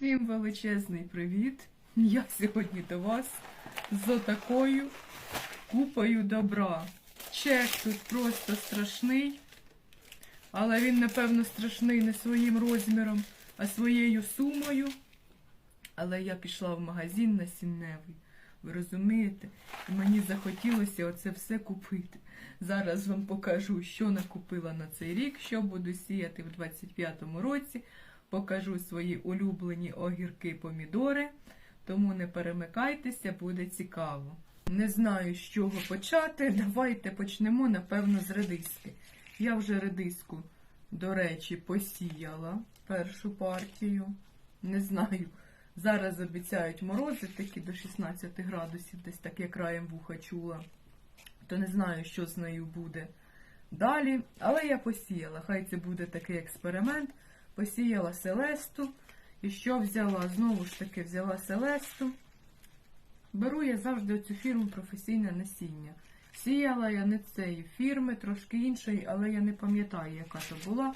Всім величезний привіт! Я сьогодні до вас з отакою купою добра. Чек тут просто страшний, але він, напевно, страшний не своїм розміром, а своєю сумою. Але я пішла в магазин насінневий. Ви розумієте? І мені захотілося оце все купити. Зараз вам покажу, що накупила на цей рік, що буду сіяти в 25-му році. Покажу свої улюблені огірки помідори. Тому не перемикайтеся, буде цікаво. Не знаю, з чого почати. Давайте почнемо, напевно, з редиски. Я вже редиску, до речі, посіяла першу партію. Не знаю. Зараз обіцяють морози такі до 16 градусів, десь таке краєм вуха чула. То не знаю, що з нею буде далі. Але я посіяла. Хай це буде такий експеримент. Посіяла селесту. І що взяла? Знову ж таки, взяла селесту. Беру я завжди цю фірму професійне насіння. Сіяла я не цієї фірми, трошки іншої, але я не пам'ятаю, яка то була.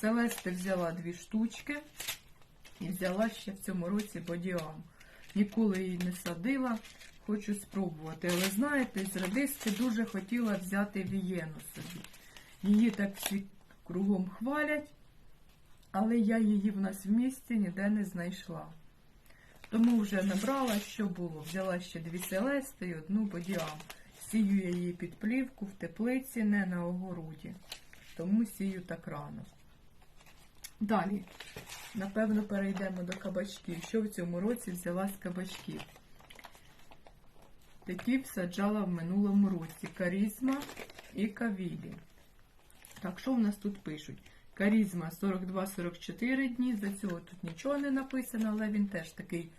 Селести взяла дві штучки. І взяла ще в цьому році бодіам. Ніколи її не садила, хочу спробувати. Але знаєте, з редиски дуже хотіла взяти вієну собі. Її так всі кругом хвалять, але я її в нас в місті ніде не знайшла. Тому вже набрала, що було. Взяла ще дві селести і одну бодіам. Сію я її під плівку в теплиці, не на огороді. Тому сію так рано. Далі, напевно, перейдемо до кабачків. Що в цьому році взяла з кабачків? Такі всаджала в минулому році. Карізма і кавілі. Так, що в нас тут пишуть? Карізма 42-44 дні. За цього тут нічого не написано, але він теж такий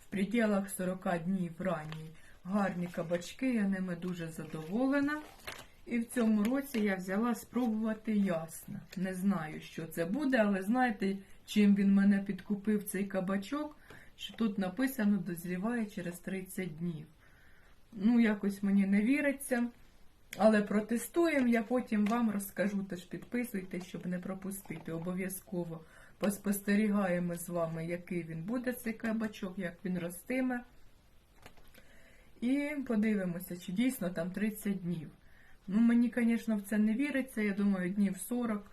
в пределах 40 днів ранній. Гарні кабачки, я ними дуже задоволена. І в цьому році я взяла спробувати ясно. Не знаю, що це буде, але знаєте, чим він мене підкупив цей кабачок, що тут написано дозріває через 30 днів. Ну, якось мені не віриться. Але протестуємо, я потім вам розкажу, тож підписуйтесь, щоб не пропустити. Обов'язково поспостерігаємо з вами, який він буде, цей кабачок, як він ростиме. І подивимося, чи дійсно там 30 днів. Ну, мені, звісно, в це не віриться. Я думаю, днів 40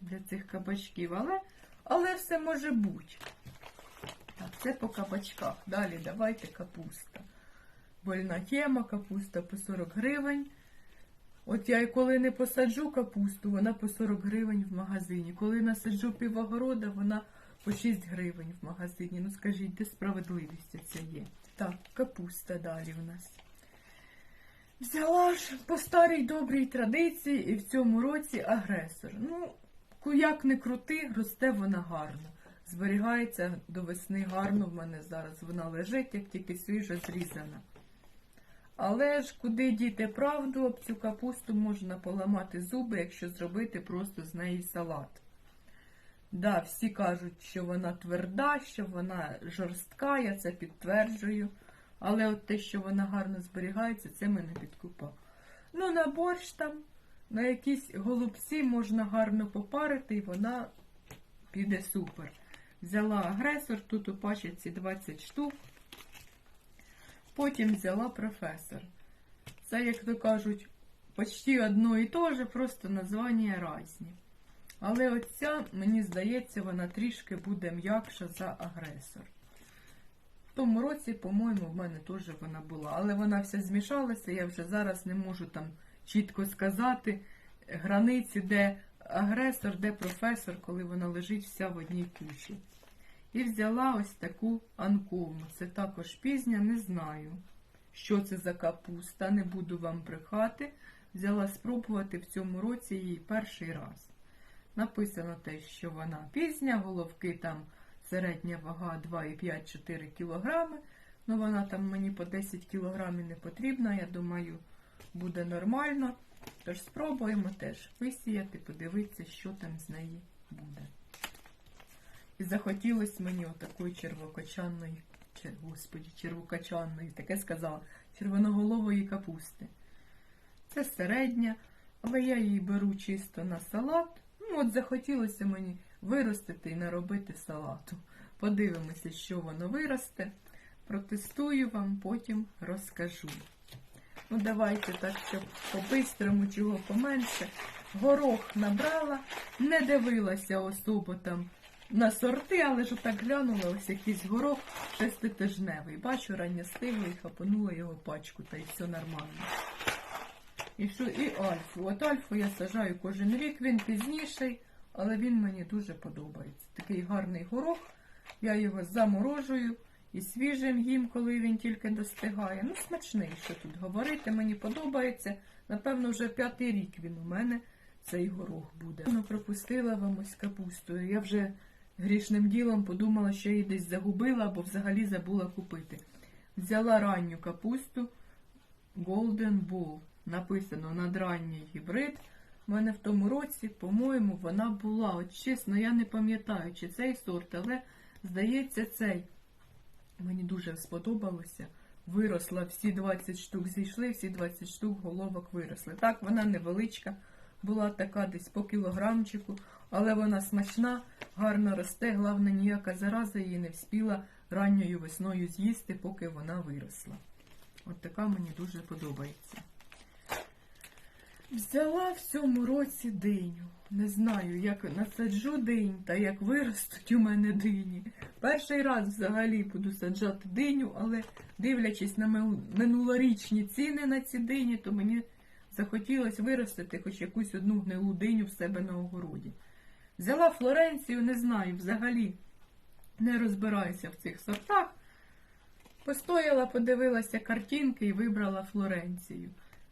для цих кабачків. Але, але все може бути. Так, це по кабачках. Далі давайте капуста. Больна тема, капуста по 40 гривень. От я і коли не посаджу капусту, вона по 40 гривень в магазині. Коли насаджу півогорода, вона по 6 гривень в магазині. Ну скажіть, де справедливість ця є? Так, капуста далі в нас. Взяла ж по старій добрій традиції і в цьому році агресор. Ну, як не крути, росте вона гарно. Зберігається до весни гарно в мене зараз. Вона лежить, як тільки свіжо зрізана. Але ж куди діти правду, об цю капусту можна поламати зуби, якщо зробити просто з неї салат. Да, всі кажуть, що вона тверда, що вона жорстка, я це підтверджую. Але от те, що вона гарно зберігається, це мене підкупав. Ну, на борщ там, на якісь голубці можна гарно попарити, і вона піде супер. Взяла агресор, тут у пачці 20 штук. Потім взяла професор. Це, як то кажуть, почти одно і те же, просто названня різні. Але оця, мені здається, вона трішки буде м'якша за агресор. В тому році, по-моєму, в мене теж вона була. Але вона вся змішалася, я вже зараз не можу там чітко сказати границі, де агресор, де професор, коли вона лежить вся в одній кучі. І взяла ось таку анковну. Це також пізня, не знаю, що це за капуста, не буду вам брехати. Взяла спробувати в цьому році її перший раз. Написано те, що вона пізня, головки там середня вага 2,5-4 кг. Ну, вона там мені по 10 кг не потрібна, я думаю, буде нормально. Тож спробуємо теж висіяти, подивитися, що там з неї буде. І захотілося мені отакої червокочанної, чер, господі, червокочанної, таке сказала, червоноголової капусти. Це середня, але я її беру чисто на салат. Ну, от захотілося мені виростити і наробити салату. Подивимося, що воно виросте. Протестую вам, потім розкажу. Ну, давайте так, щоб по-бистрому, чого поменше. Горох набрала, не дивилася особо там на сорти, але ж отак глянула ось якийсь горох шеститижневий. Бачу, рання стиглий, хапанула його пачку, та й все нормально. І що, і альфу. От альфу я сажаю кожен рік, він пізніший, але він мені дуже подобається. Такий гарний горох. Я його заморожую і свіжим їм, коли він тільки достигає. Ну, смачний, що тут говорити, мені подобається. Напевно, вже п'ятий рік він у мене цей горох буде. Ну, пропустила вам ось капустою. Я вже грішним ділом подумала, що її десь загубила або взагалі забула купити. Взяла ранню капусту Golden Bull. Написано надранній гібрид. У мене в тому році, по-моєму, вона була. От чесно, я не пам'ятаю, чи цей сорт, але здається, цей. Мені дуже сподобалося. Виросла, всі 20 штук зійшли, всі 20 штук головок виросли. Так, вона невеличка, була така десь по кілограмчику, але вона смачна, гарно росте. Головне, ніяка зараза її не вспіла ранньою весною з'їсти, поки вона виросла. От така мені дуже подобається. Взяла в цьому році диню. Не знаю, як насаджу динь та як виростуть у мене дині. Перший раз взагалі буду саджати диню, але дивлячись на минулорічні ціни на ці дині, то мені захотілося виростити хоч якусь одну гнилу диню в себе на огороді. Взяла Флоренцію, не знаю, взагалі не розбираюся в цих сортах. Постояла, подивилася картинки і вибрала Флоренцію.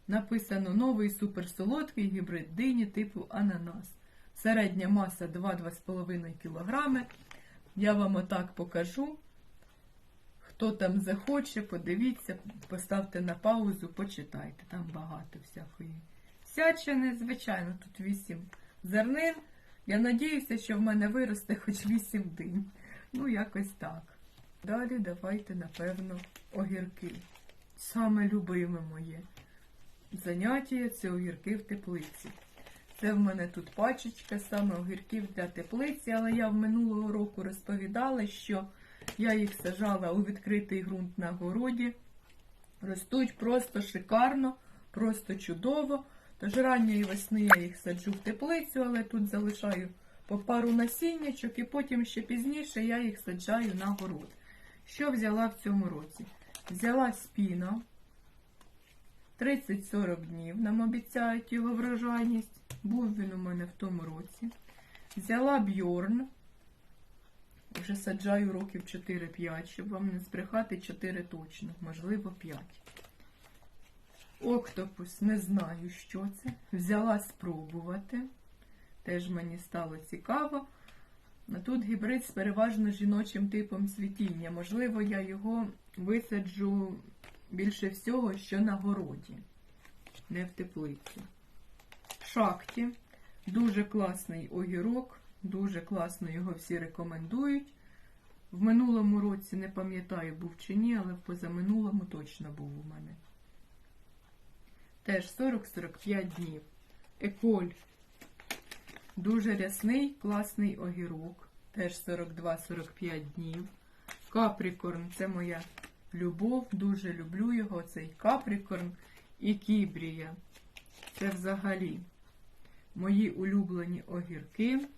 Написано новий суперсолодкий гібрид дині типу ананас. Середня маса 2-2,5 кг. Я вам отак покажу. Хто там захоче, подивіться, поставте на паузу, почитайте. Там багато всякої. Всячини, звичайно, тут 8 зернин. Я надіюся, що в мене виросте хоч 8 динь. Ну, якось так. Далі давайте, напевно, огірки. Саме любиме моє заняття це огірки в теплиці. Це в мене тут пачечка саме огірків для теплиці, але я в минулого року розповідала, що я їх сажала у відкритий ґрунт на городі. Ростуть просто шикарно, просто чудово. Тож ранньої весни я їх саджу в теплицю, але тут залишаю по пару насіннячок і потім ще пізніше я їх саджаю на город. Що взяла в цьому році? Взяла спіна. 30-40 днів нам обіцяють його врожайність. Був він у мене в тому році. Взяла бьорн. Вже саджаю років 4-5, щоб вам не збрехати 4 точно, можливо 5. Октопус, не знаю, що це. Взяла спробувати. Теж мені стало цікаво. Тут гібрид з переважно жіночим типом цвітіння. Можливо, я його висаджу більше всього, що на городі, не в теплиці. Шахті. Дуже класний огірок, дуже класно його всі рекомендують. В минулому році не пам'ятаю, був чи ні, але в позаминулому точно був у мене. Теж 40-45 днів. Еколь. Дуже рясний, класний огірок. Теж 42-45 днів. Капрікорн це моя любов. Дуже люблю його. Цей капрікорн і кібрія. Це взагалі мої улюблені огірки.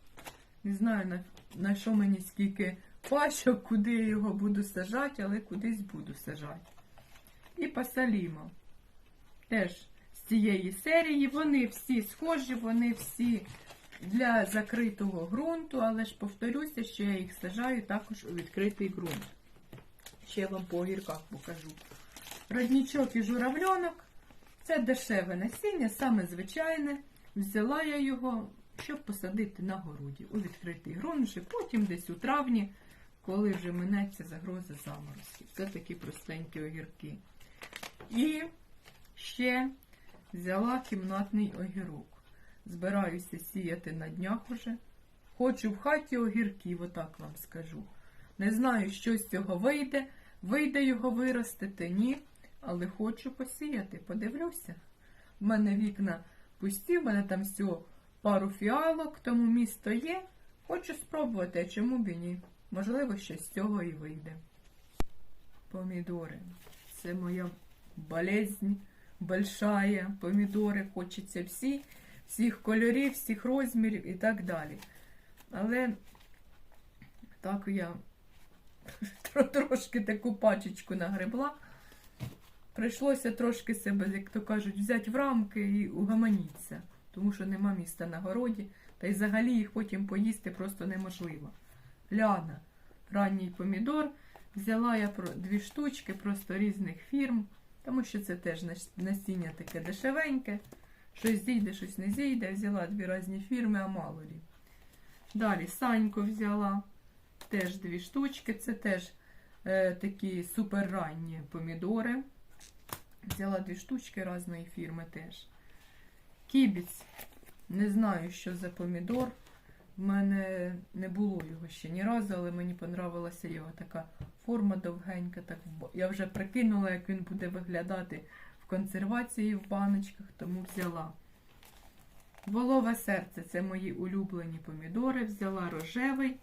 Не знаю, на, на що мені скільки пачок, куди я його буду сажати, але кудись буду сажати. І пасалімо. Теж цієї серії. Вони всі схожі, вони всі для закритого ґрунту, але ж повторюся, що я їх сажаю також у відкритий ґрунт. Ще вам по огірках покажу. Роднічок і журавльонок це дешеве насіння, саме звичайне. Взяла я його, щоб посадити на городі у відкритий ґрунт, вже потім десь у травні, коли вже минеться загроза заморозків. Це такі простенькі огірки. І ще взяла кімнатний огірок. Збираюся сіяти на днях уже. Хочу в хаті огірків, отак вам скажу. Не знаю, що з цього вийде. Вийде його виростити, ні. Але хочу посіяти, подивлюся. В мене вікна пусті, в мене там всього пару фіалок, тому місто є. Хочу спробувати, а чому б і ні. Можливо, щось з цього і вийде. Помідори. Це моя болезнь большая. Помідори хочеться всі, всіх кольорів, всіх розмірів і так далі. Але так я трошки таку пачечку нагребла. Прийшлося трошки себе, як то кажуть, взяти в рамки і угаманіться, тому що нема міста на городі, та й взагалі їх потім поїсти просто неможливо. Ляна, ранній помідор. Взяла я дві штучки просто різних фірм, тому що це теж насіння таке дешевеньке. Щось зійде, щось не зійде. Взяла дві різні фірми, а мало лі. Далі Санько взяла теж дві штучки. Це теж е, такі суперранні помідори. Взяла дві штучки різної фірми теж. Кібіць. Не знаю, що за помідор. В мене не було його ще ні разу, але мені понравилася його така форма довгенька. Так, я вже прикинула, як він буде виглядати в консервації в баночках, тому взяла. Волове серце це мої улюблені помідори. Взяла рожевий,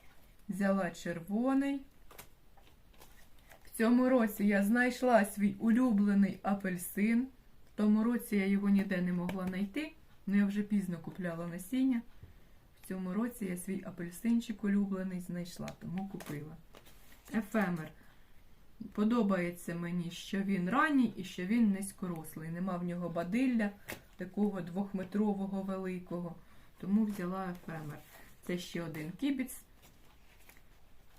взяла червоний. В цьому році я знайшла свій улюблений апельсин. В тому році я його ніде не могла знайти, але я вже пізно купляла насіння. Цьому році я свій апельсинчик улюблений знайшла, тому купила. Ефемер. Подобається мені, що він ранній і що він низькорослий. Нема в нього бадилля такого двохметрового великого. Тому взяла ефемер. Це ще один кібіц.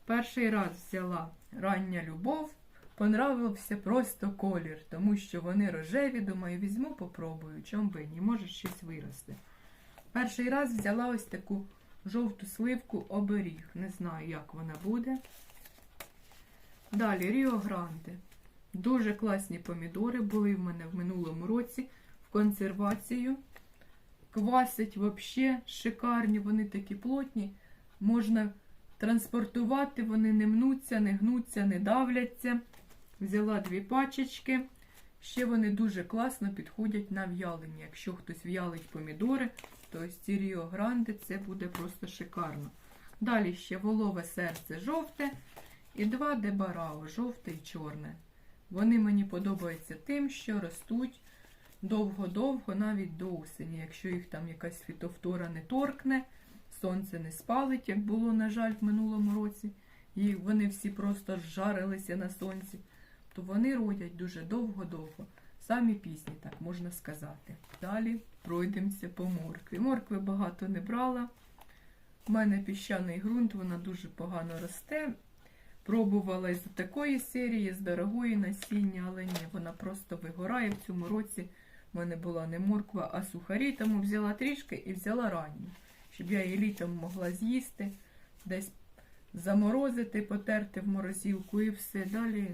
Перший раз взяла рання любов. Понравився просто колір, тому що вони рожеві. Думаю, візьму, попробую. Чом би ні, може щось виросте. Перший раз взяла ось таку жовту сливку оберіг. Не знаю, як вона буде. Далі Ріо Гранде. Дуже класні помідори були в мене в минулому році в консервацію. Квасять взагалі шикарні, вони такі плотні. Можна транспортувати, вони не мнуться, не гнуться, не давляться. Взяла дві пачечки. Ще вони дуже класно підходять на в'ялення. Якщо хтось в'ялить помідори, то ось Ріо Гранде це буде просто шикарно. Далі ще волове серце жовте і два дебарао, жовте і чорне. Вони мені подобаються тим, що ростуть довго-довго, навіть до осені. Якщо їх там якась фітофтора не торкне, сонце не спалить, як було, на жаль, в минулому році, і вони всі просто жарилися на сонці, то вони родять дуже довго-довго. Самі пісні, так можна сказати. Далі пройдемося по моркві. Моркви багато не брала. У мене піщаний ґрунт, вона дуже погано росте. Пробувала із такої серії, з дорогої насіння, але ні, вона просто вигорає в цьому році. У мене була не морква, а сухарі, тому взяла трішки і взяла ранню, щоб я її літом могла з'їсти, десь заморозити, потерти в морозилку і все. Далі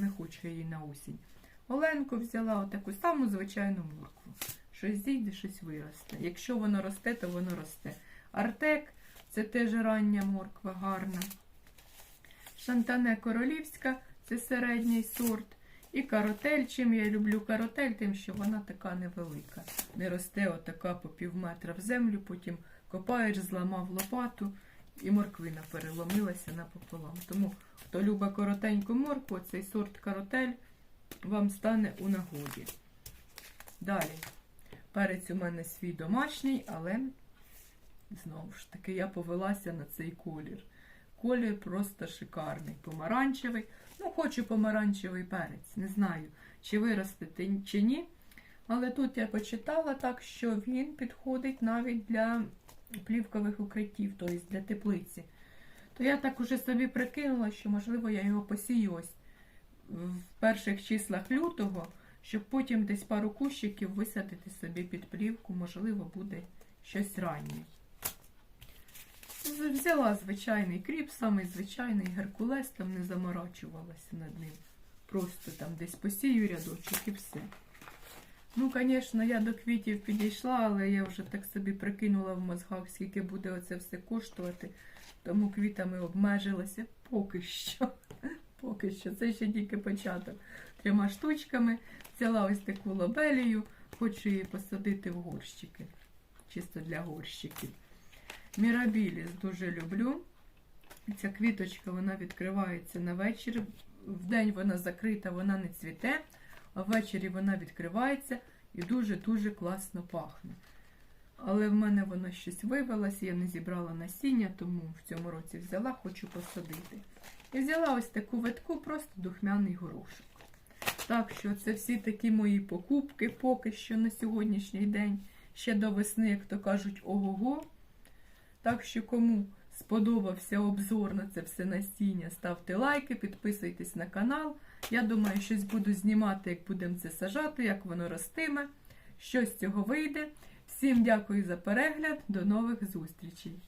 не хочу її на осінь. Оленку взяла отаку саму звичайну моркву. Щось зійде, щось виросте. Якщо воно росте, то воно росте. Артек це теж рання морква, гарна. Шантане королівська це середній сорт. І каротель. Чим я люблю каротель, тим, що вона така невелика. Не росте отака по пів метра в землю, потім копаєш, зламав лопату і морквина переломилася напополам. Тому, хто любить коротеньку моркву, цей сорт каротель вам стане у нагоді. Далі. Перець у мене свій домашній, але знову ж таки я повелася на цей колір. Колір просто шикарний, помаранчевий. Ну, хочу помаранчевий перець. Не знаю, чи виростити чи ні. Але тут я почитала так, що він підходить навіть для плівкових укриттів, тобто для теплиці. То я так уже собі прикинула, що, можливо, я його посію ось в перших числах лютого, щоб потім десь пару кущиків висадити собі під плівку, можливо, буде щось раннє. Взяла звичайний кріп, самий звичайний геркулес, там не заморачувалася над ним. Просто там десь посію рядочок і все. Ну, звісно, я до квітів підійшла, але я вже так собі прикинула в мозгах, скільки буде оце все коштувати. Тому квітами обмежилася поки що. Поки що. Це ще тільки початок. Трьома штучками. Взяла ось таку лобелію, хочу її посадити в горщики. Чисто для горщиків. Мірабіліс дуже люблю. Ця квіточка вона відкривається на вечір. Вдень вона закрита, вона не цвіте, а ввечері вона відкривається і дуже-дуже класно пахне. Але в мене вона щось вивелась, я не зібрала насіння, тому в цьому році взяла, хочу посадити. І взяла ось таку ветку, просто духмяний горошок. Так що це всі такі мої покупки поки що на сьогоднішній день. Ще до весни, як то кажуть, ого-го. Так що кому сподобався обзор на це все насіння, ставте лайки, підписуйтесь на канал. Я думаю, щось буду знімати, як будемо це сажати, як воно ростиме, що з цього вийде. Всім дякую за перегляд, до нових зустрічей!